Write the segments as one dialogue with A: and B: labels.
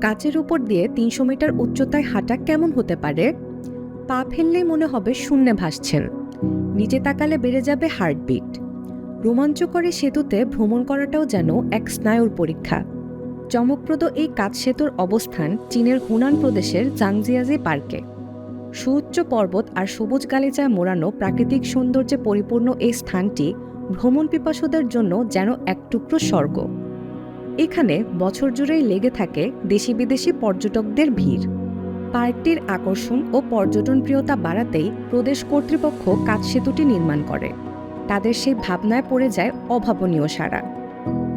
A: কাচের উপর দিয়ে তিনশো মিটার উচ্চতায় হাঁটা কেমন হতে পারে? পা ফেললেই মনে হবে শূন্যে ভাসছেন। নিচে তাকালে বেড়ে যাবে হার্টবিট। রোমাঞ্চকরী সেতুতে ভ্রমণ করাটাও যেন এক স্নায়ুর পরীক্ষা। চমকপ্রদ এই কাজ সেতুর অবস্থান চীনের হুনান প্রদেশের জাংজিয়াজি পার্কে। সুউচ্চ পর্বত আর সবুজ গালিচায় মোড়ানো প্রাকৃতিক সৌন্দর্যে পরিপূর্ণ এই স্থানটি ভ্রমণ পিপাসুদের জন্য যেন এক টুকরো স্বর্গ। এখানে বছর জুড়েই লেগে থাকে দেশি বিদেশি পর্যটকদের ভিড়। পার্কটির আকর্ষণ ও পর্যটন প্রিয়তা বাড়াতেই প্রদেশ কর্তৃপক্ষ কাজ সেতুটি নির্মাণ করে। তাদের সেই ভাবনায় পড়ে যায় অভাবনীয় সারা।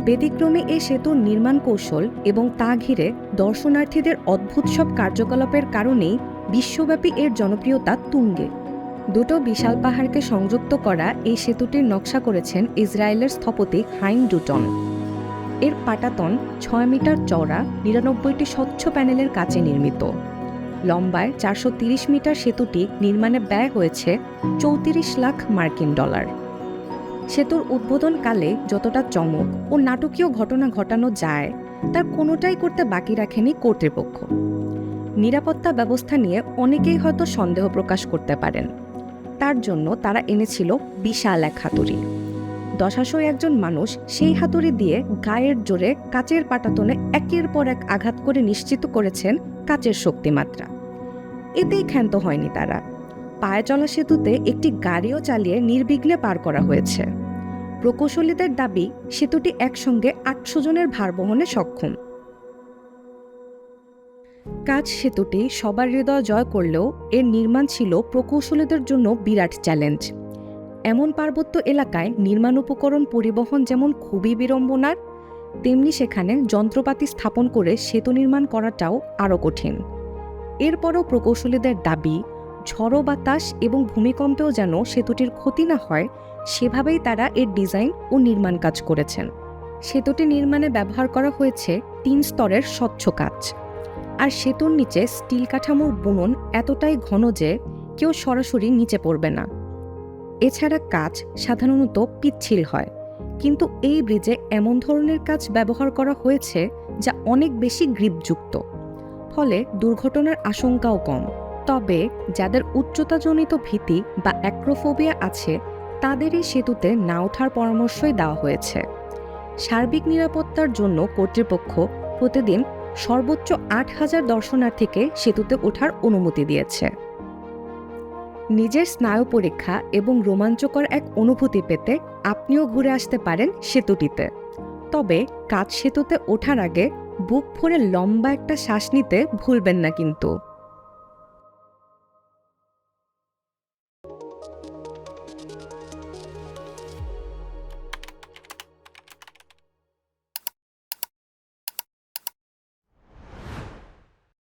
A: ব্যতিক্রমী এই সেতুর নির্মাণ কৌশল এবং তা ঘিরে দর্শনার্থীদের অদ্ভুত সব কার্যকলাপের কারণেই বিশ্বব্যাপী এর জনপ্রিয়তা তুঙ্গে। দুটো বিশাল পাহাড়কে সংযুক্ত করা এই সেতুটির নকশা করেছেন ইসরায়েলের স্থপতি হাইন ডুটন। এর পাটাতন ছয় মিটার চওড়া, নিরানব্বইটি স্বচ্ছ প্যানেলের কাছে নির্মিত। লম্বায় চারশো তিরিশ মিটার সেতুটি নির্মাণে ব্যয় হয়েছে চৌত্রিশ লাখ মার্কিন ডলার। সেতুর উদ্বোধনকালে যতটা চমক ও নাটকীয় ঘটনা ঘটানো যায়, তার কোনোটাই করতে বাকি রাখেনি কর্তৃপক্ষ। নিরাপত্তা ব্যবস্থা নিয়ে অনেকেই হয়তো সন্দেহ প্রকাশ করতে পারেন। তার জন্য তারা এনেছিল বিশাল এক হাতুড়ি। দশাশয় একজন মানুষ সেই হাতুড়ি দিয়ে গায়ের জোরে কাচের পাটাতনে একের পর এক আঘাত করে নিশ্চিত করেছেন কাচের শক্তিমাত্রা। এতেই ক্ষান্ত হয়নি তারা। পায়ে চলা সেতুতে একটি গাড়িও চালিয়ে নির্বিঘ্নে পার করা হয়েছে। প্রকৌশলীদের দাবি, সেতুটি একসঙ্গে আটশো জনের ভার বহনে সক্ষম। কাজ সেতুটি সবার হৃদয় জয় করলেও এর নির্মাণ ছিল প্রকৌশলীদের জন্য বিরাট চ্যালেঞ্জ। এমন পার্বত্য এলাকায় নির্মাণ উপকরণ পরিবহন যেমন খুবই বিড়ম্বনার, তেমনি সেখানে যন্ত্রপাতি স্থাপন করে সেতু নির্মাণ করাটাও আরও কঠিন। এরপরও প্রকৌশলীদের দাবি, ঝড়ো বাতাস এবং ভূমিকম্পেও যেন সেতুটির ক্ষতি না হয়, সেভাবেই তারা এর ডিজাইন ও নির্মাণ কাজ করেছেন। সেতুটি নির্মাণে ব্যবহার করা হয়েছে তিন স্তরের স্বচ্ছ কাজ আর সেতুর নিচে স্টিল কাঠামোর বুনন এতটাই ঘন যে কেউ সরাসরি নিচে পড়বে না। এছাড়া কাজ সাধারণত পিচ্ছিল হয়। কিন্তু এই ব্রিজে এমন ধরনের কাজ ব্যবহার করা হয়েছে যা অনেক বেশি গ্রিপযুক্ত। ফলে দুর্ঘটনার আশঙ্কাও কম। তবে যাদের উচ্চতাজনিত ভীতি বা অ্যাক্রোফোবিয়া আছে তাদেরই সেতুতে না ওঠার পরামর্শই দেওয়া হয়েছে। সার্বিক নিরাপত্তার জন্য কর্তৃপক্ষ প্রতিদিন সর্বোচ্চ আট হাজার দর্শনার্থীকে সেতুতে ওঠার অনুমতি দিয়েছে। নিজের স্নায়ু পরীক্ষা এবং রোমাঞ্চকর এক অনুভূতি পেতে আপনিও ঘুরে আসতে পারেন সেতুটিতে। তবে কাজ সেতুতে ওঠার আগে বুক ভরে লম্বা একটা শ্বাস নিতে ভুলবেন না কিন্তু।